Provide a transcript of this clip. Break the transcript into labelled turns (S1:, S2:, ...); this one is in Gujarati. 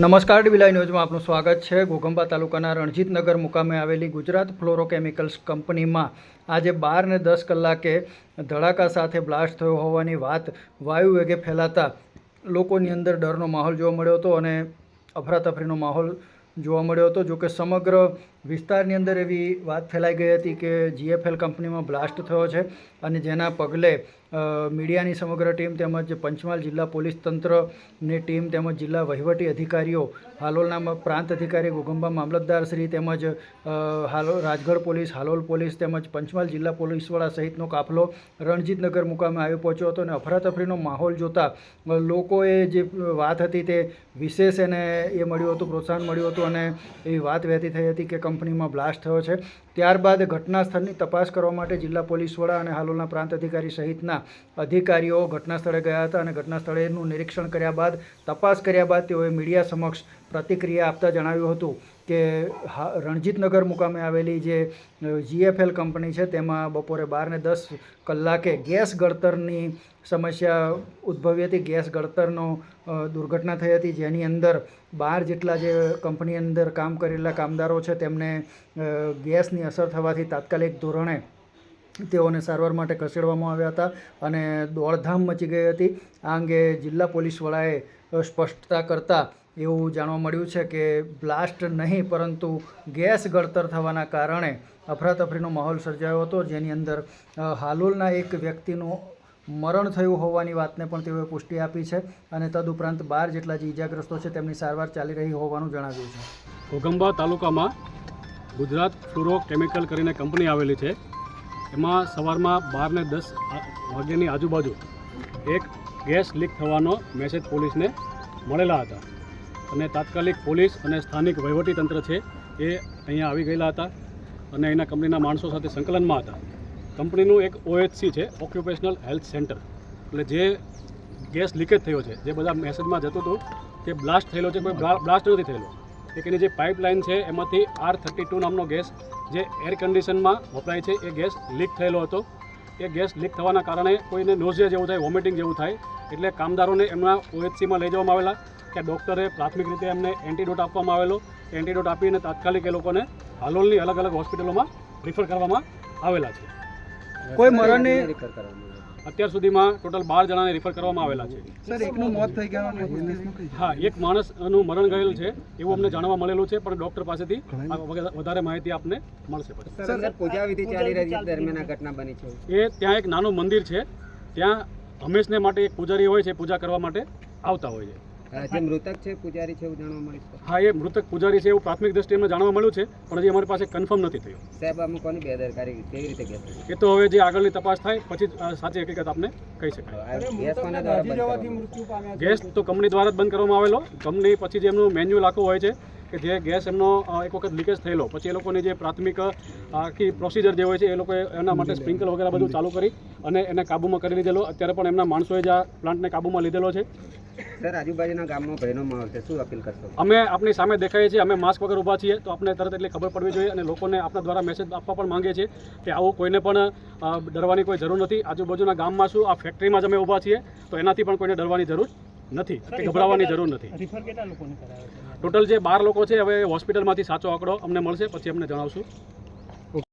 S1: નમસ્કાર ડીબીલાઈ ન્યૂઝમાં આપનું સ્વાગત છે. ઘોઘંબા તાલુકાના રણજીતનગર મુકામે આવેલી ગુજરાત ફ્લોરોકેમિકલ્સ કંપનીમાં આજે બાર ને દસ કલાકે ધડાકા સાથે બ્લાસ્ટ થયો હોવાની વાત વાયુ વેગે ફેલાતા લોકોની અંદર ડરનો માહોલ જોવા મળ્યો હતો અને અફરાતફરીનો માહોલ જોવા મળ્યો હતો. જોકે સમગ્ર વિસ્તારની અંદર એવી વાત ફેલાઈ ગઈ હતી કે જીએફએલ કંપનીમાં બ્લાસ્ટ થયો છે અને જેના પગલે મીડિયાની સમગ્ર ટીમ તેમજ પંચમહાલ જિલ્લા પોલીસ તંત્રની ટીમ તેમજ જિલ્લા વહીવટી અધિકારીઓ, હાલોલના પ્રાંત અધિકારી ગોગંબા મામલતદાર શ્રી તેમજ હાલો, રાજગઢ પોલીસ, હાલોલ પોલીસ તેમજ પંચમહાલ જિલ્લા પોલીસવાળા સહિતનો કાફલો રણજીતનગર મુકામે આવી પહોંચ્યો હતો અને અફરાતફરીનો માહોલ જોતા લોકોએ જે વાત હતી તે વિશેષ એને એ મળ્યું હતું, પ્રોત્સાહન મળ્યું હતું અને એવી વાત વહેતી થઈ હતી કે કંપનીમાં બ્લાસ્ટ થયો છે. ત્યારબાદ ઘટના સ્થળની તપાસ કરવા માટે જિલ્લા પોલીસ વડા અને હાલોલના પ્રાંત અધિકારી સહિતના અધિકારીઓ ઘટના સ્થળે ગયા હતા અને ઘટના સ્થળેનું નિરીક્ષણ કર્યા બાદ તપાસ કર્યા બાદ તેઓએ મીડિયા સમક્ષ પ્રતિક્રિયા આપતા જણાવ્યું હતું. કે રણજીતનગર મુકામે આવેલી જે જીએફએલ કંપની છે, તેમાં બપોરે બારને દસ કલાકે ગેસ ગળતરની સમસ્યા ઉદ્ભવી હતી. ગેસ ગળતરનો દુર્ઘટના થઈ હતી. જેની અંદર બાર જેટલા જે કંપની અંદર કામ કરેલા કામદારો છે, તેમને ગેસની અસર થવાથી તાત્કાલિક ધોરણે તેઓને સારવાર માટે ખસેડવામાં આવ્યા હતા અને દોડધામ મચી ગઈ હતી. આ અંગે જિલ્લા પોલીસ વડાએ સ્પષ્ટતા કરતાં એવું જાણવા મળ્યું છે કે બ્લાસ્ટ નહીં, પરંતુ ગેસ ગળતર થવાના કારણે અફરાતફરીનો માહોલ સર્જાયો હતો, જેની અંદર હાલોલના એક વ્યક્તિનું મરણ થયું હોવાની વાતને પણ તેઓએ પુષ્ટિ આપી છે અને તદુપરાંત બાર જેટલા જે ઇજાગ્રસ્તો છે તેમની સારવાર ચાલી રહી હોવાનું જણાવ્યું છે.
S2: ઘોગંબા તાલુકામાં ગુજરાત ફ્લોરો કેમિકલ કરીને કંપની આવેલી છે. એમાં સવારમાં બાર ને દસ વાગ્યાની આજુબાજુ એક ગેસ લીક થવાનો મેસેજ પોલીસને મળેલા હતા. અને તાત્કાલિક પોલીસ અને સ્થાનિક વહીવટી તંત્ર છે એ અહીંયા આવી ગયેલા હતા અને અહીંના કંપનીના માણસો સાથે સંકલનમાં હતા. કંપનીનું એક ઓએચસી છે ઓક્યુપેશનલ હેલ્થ સેન્ટર એટલે જે ગેસ લીકેજ થયો છે, જે બધા મેસેજમાં જતું હતું કે બ્લાસ્ટ થયેલો છે, કોઈ બ્લાસ્ટ નથી થયેલો. એક એની જે પાઇપલાઇન છે, એમાંથી આર થર્ટી ટુ નામનો ગેસ, જે એર કન્ડિશનમાં વપરાય છે, એ ગેસ લીક થયેલો હતો. એ ગેસ લીક થવાના કારણે કોઈને નોઝિયા જેવું થાય વોમિટિંગ જેવું થાય, એટલે કામદારોને એમના ઓએચસીમાં લઈ જવામાં આવેલા કે ડૉક્ટરે પ્રાથમિક રીતે એમને એન્ટીડોટ આપવામાં આવેલો. એન્ટીડોટ આપીને તાત્કાલિક એ લોકોને હાલોલની અલગ અલગ હોસ્પિટલોમાં રિફર કરવામાં આવેલા છે.
S1: કોઈ મરણની
S2: અત્યાર સુધીમાં ટોટલ બાર જણાને રિફર કરવામાં આવેલા છે.
S1: સર એકનું મોત થઈ ગયું
S2: હા એક માણસનું મરણ ગયેલ છે એવું અમને જાણવા મળેલું છે પણ ડૉક્ટર પાસેથી વધારે માહિતી આપને મળશે પછી.
S3: પૂજા વિધિ ચાલી રહી છે દરમિયાન ઘટના બની છે.
S2: એ ત્યાં એક નાનું મંદિર છે ત્યાં હંમેશને માટે એક પૂજારી હોય છે પૂજા કરવા માટે આવતા હોય છે.
S3: જે મૃતક છે પૂજારી છે એવું જાણવા મળ્યું
S2: હા એ મૃતક પૂજારી છે એવું પ્રાથમિક દ્રષ્ટિએ એમને જાણવા મળ્યું છે પણ હજી અમારી પાસે કન્ફર્મ નથી થયું.
S3: સાહેબ આમાં કોની બેદરકારી કેવી રીતે
S2: એ તો હવે જે આગળની તપાસ થાય પછી જ સાચી હકીકત આપને કહી શકાય.
S3: ગેસ કોના દ્વારા બંધ કરવામાં
S2: ગેસ તો કંપની દ્વારા જ બંધ કરવામાં આવેલો કંપની પછી જે એમનું મેન્યુઅલ આખું હોય છે કે જે ગેસ એમનો એક વખત લીકેજ થયેલો. પછી એ લોકોની જે પ્રાથમિક આખી પ્રોસિજર જે હોય છે એ લોકોએ એના માટે સ્પ્રિંકલ વગેરે બધું ચાલુ કરી અને એને કાબૂમાં કરી લીધેલો. અત્યારે પણ એમના માણસોએ જ આ પ્લાન્ટને કાબૂમાં લીધેલો છે.
S3: સર આજુબાજુના ગામમાં ભયનો માહોલ છે. શું અપીલ કરશો?
S2: અમે આપની સામે દેખાઈએ છીએ. અમે માસ્ક વગર ઊભા છીએ. તો આપણે તરત એટલી ખબર પડવી જોઈએ અને લોકોને આપણા દ્વારા મેસેજ આપવા પણ માંગીએ છીએ કે આવું કોઈને પણ ડરવાની કોઈ જરૂર નથી. આજુબાજુના ગામમાં શું આ ફેક્ટરીમાં જ અમે ઊભા છીએ. તો એનાથી પણ કોઈને ડરવાની જરૂર નથી. કે ગભરાવાની જરૂર નથી. ટોટલ જે બાર લોકો છે હવે હોસ્પિટલમાંથી સાચો આંકડો અમને મળશે પછી અમને જણાવશું.